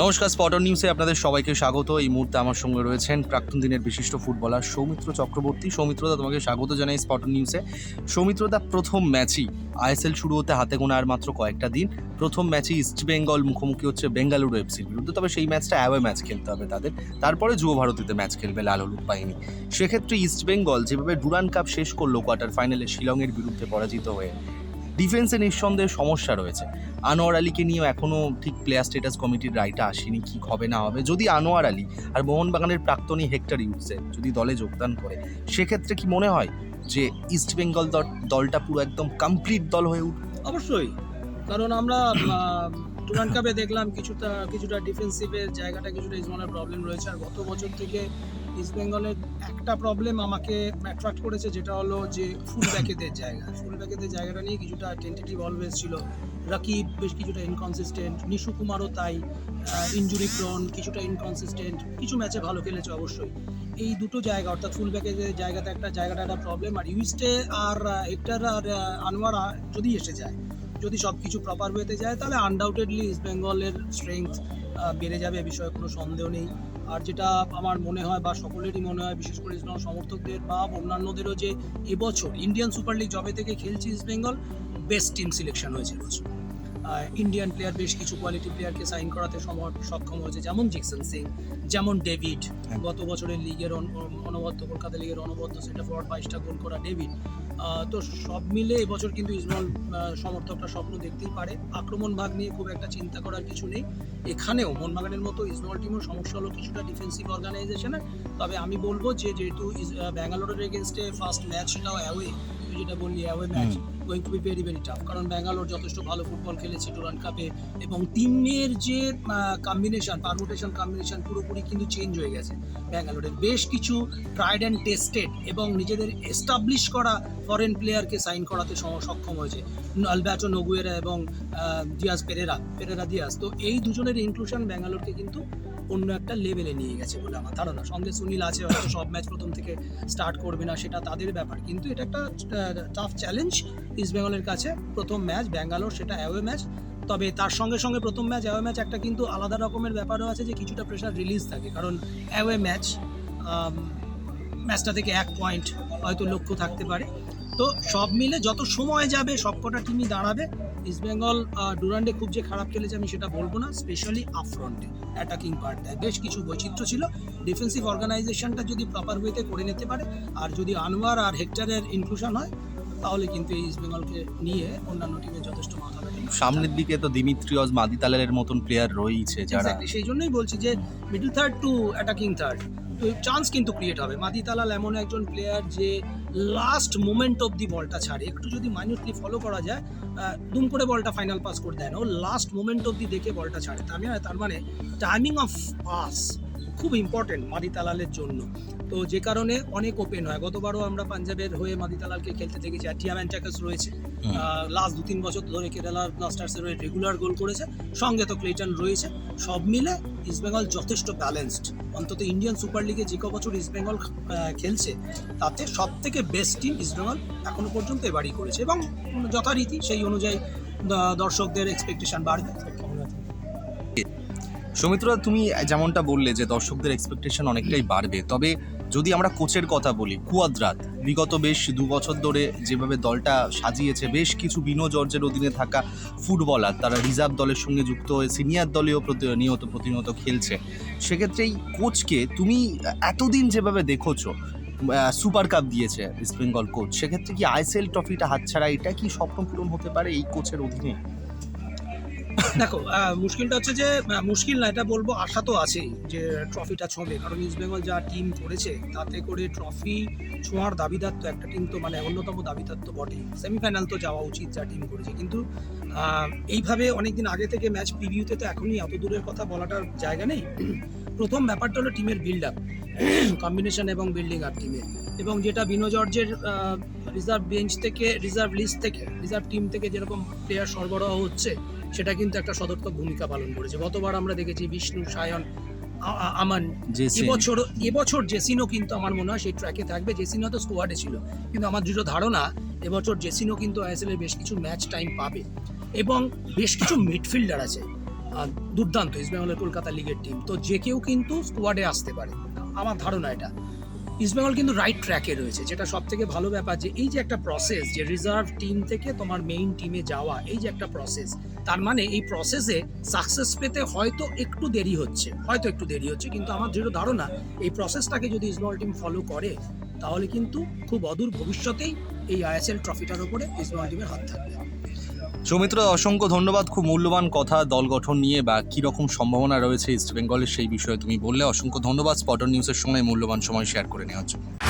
নমস্কার স্পটন নিউজে আপনাদের সবাইকে স্বাগত। এই মুহূর্তে আমার সঙ্গে রয়েছেন প্রাক্তন দিনের বিশিষ্ট ফুটবলার সৌমিত্র চক্রবর্তী। সৌমিত্রদা তোমাকে স্বাগত জানাই স্পটন নিউজে। সৌমিত্রদা প্রথম ম্যাচই আইএসএল শুরু হতে হাতে গোনা আর মাত্র কয়েকটা দিন। প্রথম ম্যাচে ইস্ট বেঙ্গল, মুখোমুখি হচ্ছে বেঙ্গালুরু এফসির বিরুদ্ধে। তবে সেই ম্যাচটা অ্যাওয়ে ম্যাচ খেলতে হবে তাদের। তারপরে যুব ভারতীতে ম্যাচ খেলবে লাল হলুদ বাহিনী। সেক্ষেত্রে ইস্ট বেঙ্গল যেভাবে ডুরান কাপ শেষ করল কোয়ার্টার ফাইনালে শিলংয়ের বিরুদ্ধে পরাজিত হয়ে ডিফেন্সে নিঃসন্দেহে সমস্যা রয়েছে। আনোয়ার আলীকে নিয়েও এখনও ঠিক প্লেয়ার স্ট্যাটাস কমিটির রায়টা আসেনি, কি হবে না হবে। যদি আনোয়ার আলী আর মোহনবাগানের প্রাক্তনী হেক্টর ইউসে যদি দলে যোগদান করে, সেক্ষেত্রে কি মনে হয় যে ইস্ট বেঙ্গল দল, দলটা পুরো একদম কমপ্লিট দল হয়ে উঠবে? অবশ্যই। কারণ আমরা টুর্নামেন্ট কাপে দেখলাম কিছুটা কিছুটা ডিফেন্সিভের জায়গাটা কিছুটা প্রবলেম রয়েছে। আর গত বছর থেকে ইস্ট বেঙ্গলের একটা প্রবলেম আমাকে অ্যাট্রাক্ট করেছে, যেটা হলো যে ফুল ব্যাকেদের জায়গা। ফুল ব্যাকেদের জায়গাটা নিয়ে কিছুটা টেন্টেটিভ অলওয়েজ ছিল। রাকিব বেশ কিছুটা ইনকনসিস্টেন্ট নিশু কুমারও তাই ইঞ্জুরি প্রন কিছুটা ইনকনসিস্টেন্ট কিছু ম্যাচে ভালো খেলেছে অবশ্যই। এই দুটো জায়গা, অর্থাৎ ফুল ব্যাকেজের জায়গাতে একটা, জায়গাটা একটা প্রবলেম আর ইউস্টে আর হেক্টর আর আনোয়ার যদি এসে যায়, যদি সব কিছু প্রপার ওয়েতে যায়, তাহলে আনডাউটেডলি ইস্ট বেঙ্গলের স্ট্রেংথ বেড়ে যাবে, এ বিষয়ে কোনো সন্দেহ নেই। আর যেটা আমার মনে হয় বা সকলেরই মনে হয়, বিশেষ করে ইসলাম সমর্থকদের বা অন্যান্যদেরও যে এবছর ইন্ডিয়ান সুপার লিগ জবে থেকে খেলছে East Bengal best team selection হয়েছে এবছর। ইন্ডিয়ান প্লেয়ার বেশ কিছু কোয়ালিটি প্লেয়ারকে সাইন করাতে সক্ষম হয়েছে যেমন জিকসন সিং যেমন ডেভিড গত বছরের লিগের অন- অনবদ্য কলকাতা লিগের অনবদ্য সেটা ফরওয়ার্ড বাইশটা গোল করা ডেভিড তো সব মিলে এবছর কিন্তু ইসমাল সমর্থকরা স্বপ্ন দেখতেই পারে। আক্রমণ ভাগ নিয়ে খুব একটা চিন্তা করার কিছু নেই। এখানেও মোহনবাগানের মতো ইসমাল টিমের সমস্যা হলো কিছুটা ডিফেন্সিভ অর্গানাইজেশনের তবে আমি বলব যে যেহেতু ব্যাঙ্গালোরের এগেনস্টে ফার্স্ট ম্যাচ সেটাও অ্যাওয়ে তুই যেটা বললি away match going to be very very tough কারণ ব্যাঙ্গালোর যথেষ্ট ভালো ফুটবল খেলেছে ডুরান কাপে এবং টিমের যে কম্বিনেশন পারমুটেশন কম্বিনেশন পুরোপুরি কিন্তু চেঞ্জ হয়ে গেছে ব্যাঙ্গালোরের। বেশ কিছু ট্রাইড অ্যান্ড টেস্টেড এবং নিজেদের এস্টাবলিশ করা ফরেন প্লেয়ারকে সাইন করাতে সক্ষম হয়েছে। আলব্যাটো নগুয়েরা এবং দিয়াজ পেরেরা পেরেরা দিয়াজ। তো এই দুজনের ইনক্লুশন ব্যাঙ্গালোরকে কিন্তু অন্য একটা লেভেলে নিয়ে গেছে বলে আমার ধারণা। সঙ্গে সুনীল আছে, হয়তো সব ম্যাচ প্রথম থেকে স্টার্ট করবে না, সেটা তাদের ব্যাপার। কিন্তু এটা একটা টাফ চ্যালেঞ্জ ইস্ট বেঙ্গলের কাছে প্রথম ম্যাচ, ব্যাঙ্গালোর সেটা অ্যাওয়ে ম্যাচ তবে তার সঙ্গে সঙ্গে প্রথম ম্যাচ অ্যাওয়ে ম্যাচ একটা কিন্তু আলাদা রকমের ব্যাপারও আছে যে কিছুটা প্রেশার রিলিজ থাকে। কারণ অ্যাওয়ে ম্যাচ ম্যাচটা থেকে এক পয়েন্ট হয়তো লক্ষ্য থাকতে পারে। তো সব মিলে যত সময় যাবে সবকটা টিমই দাঁড়াবে। ইস্টবেঙ্গল ডুরান্ডে খুব যে খারাপ খেলেছে আমি সেটা বলব না স্পেশালি আফ্রন্টে অ্যাটাকিং পার্টটায় বেশ কিছু বৈচিত্র্য ছিল। ডিফেন্সিভ অর্গানাইজেশনটা যদি প্রপার ওয়েতে করে নিতে পারে, আর যদি আনোয়ার আর হেক্টরের ইনক্লুশন হয় তাহলে কিন্তু এই ইস্টবেঙ্গলকে নিয়ে অন্যান্য টিমের যথেষ্ট মাথা সামনের দিকে তো দিমিত্রিয়স মাদিতালের মতন প্লেয়ার রয়েছে যারা সেই জন্যই বলছি যে middle third to attacking third তো চান্স কিন্তু ক্রিয়েট হবে। মাদিতালাল এমন একজন প্লেয়ার যে লাস্ট মোমেন্ট অব দি বলটা ছাড়ে। একটু যদি মাইনিউটলি ফলো করা যায় দুম করে বলটা ফাইনাল পাস করে দেয় না। ও লাস্ট মোমেন্ট অফ দি দেখে বলটা ছাড়ে। তার মানে তার মানে টাইমিং অফ পাস খুব ইম্পর্টেন্ট মাদিতালালের জন্য। তো যে কারণে অনেক ওপেন হয়। গতবারও আমরা পাঞ্জাবের হয়ে মাদিতালালকে খেলতে দেখেছি আর টিয়াম অ্যান্টাকাস রয়েছে। লাস্ট দু তিন বছর ধরে কেরালার ব্লাস্টার্সের হয়ে রেগুলার গোল করেছে। সঙ্গে তো ক্লেটন রয়েছে। সব মিলে ইস্টবেঙ্গল যথেষ্ট ব্যালেন্সড অন্তত ইন্ডিয়ান সুপার লিগে যে ক বছর ইস্টবেঙ্গল খেলছে তাতে সব থেকে বেস্ট টিম ইস্টবেঙ্গল এখনও পর্যন্ত এবারই করেছে এবং যথারীতি সেই অনুযায়ী দর্শকদের এক্সপেকটেশন বাড়বে। সৌমিত্রদা তুমি যেমনটা বললে যে দর্শকদের এক্সপেকটেশন অনেকটাই বাড়বে, তবে যদি আমরা কোচের কথা বলি, কুয়াদ্রাত, বিগত বেশ দু বছর ধরে যেভাবে দলটা সাজিয়েছে, বেশ কিছু বিনো জর্জের অধীনে থাকা ফুটবলার, তারা রিজার্ভ দলের সঙ্গে যুক্ত হয়ে সিনিয়র দলেও প্রতি- নিয়ত প্রতিনিয়ত খেলছে। সেক্ষেত্রে এই কোচকে তুমি এতদিন যেভাবে দেখোছো সুপার কাপ দিয়েছে ইস্ট বেঙ্গল কোচ সেক্ষেত্রে কি আইসিএল ট্রফিটা হাতছাড়া, এটা কি স্বপ্ন পূরণ হতে পারে এই কোচের অধীনে? দেখো মুশকিলটা হচ্ছে যে মুশকিল না, এটা বলব আশা তো আছেই যে ট্রফিটা ছোঁবে। কারণ ইস্ট বেঙ্গল যা টিম করেছে, তাতে করে ট্রফি ছোঁয়ার দাবিদার তো একটা টিম তো মানে অন্যতম দাবিদার তো বটেই। সেমিফাইনাল তো যাওয়া উচিত যা টিম করেছে। কিন্তু এইভাবে অনেকদিন আগে থেকে ম্যাচ প্রিভিউতে তো এখনই এত দূরের কথা বলাটার জায়গা নেই। প্রথম ব্যাপারটা হলো টিমের বিল্ড আপ কম্বিনেশন এবং বিল্ডিং আপ টিমের এবং যেটা বিনো জর্জের রিজার্ভ বেঞ্চ থেকে রিজার্ভ লিস্ট থেকে রিজার্ভ টিম থেকে যেরকম প্লেয়ার সরবরাহ হচ্ছে সেটা কিন্তু একটা সদর্থক ভূমিকা পালন করেছে। গতবার আমরা দেখেছি বিষ্ণু সায়ন আমান এবছর এবছর জেসিনো কিন্তু আমার মনে হয় সেই ট্র্যাকে থাকবে। জেসিনো তো স্কোয়াডে ছিল। কিন্তু আমার দৃঢ় ধারণা এবছর জেসিনো কিন্তু আইএসএল এর বেশ কিছু ম্যাচ টাইম পাবে। এবং বেশ কিছু মিডফিল্ডার আছে। দুর্দান্ত ইস্টবেঙ্গলের কলকাতা লিগের টিম তো যে কেউ কিন্তু স্কোয়াডে আসতে পারে। আমার ধারণা এটা। ইস্টবেঙ্গল কিন্তু রাইট ট্র্যাকে রয়েছে। যেটা সব থেকে ভালো ব্যাপার যে এই যে একটা প্রসেস যে রিজার্ভ টিম থেকে তোমার মেইন টিমে যাওয়া, এই যে একটা প্রসেস তার মানে এই প্রসেসে সাকসেস পেতে হয়তো একটু দেরি হচ্ছে। হয়তো একটু দেরি হচ্ছে, কিন্তু আমার দৃঢ় ধারণা, এই প্রসেসটাকে যদি ইস্টবেঙ্গল টিম ফলো করে, তাহলে কিন্তু খুব অদূর ভবিষ্যতেই এই আইএসএল ট্রফিটার উপরে ইস্টবেঙ্গল টিমের হাত থাকবে। সৌমিত্র, অসংখ্য ধন্যবাদ। খুব মূল্যবান কথা, দল গঠন নিয়ে বা কীরকম সম্ভাবনা রয়েছে ইস্ট বেঙ্গলের সেই বিষয়ে তুমি বললে। অসংখ্য ধন্যবাদ। স্পটন নিউজের সময় মূল্যবান সময় শেয়ার করে নেওয়ার জন্য।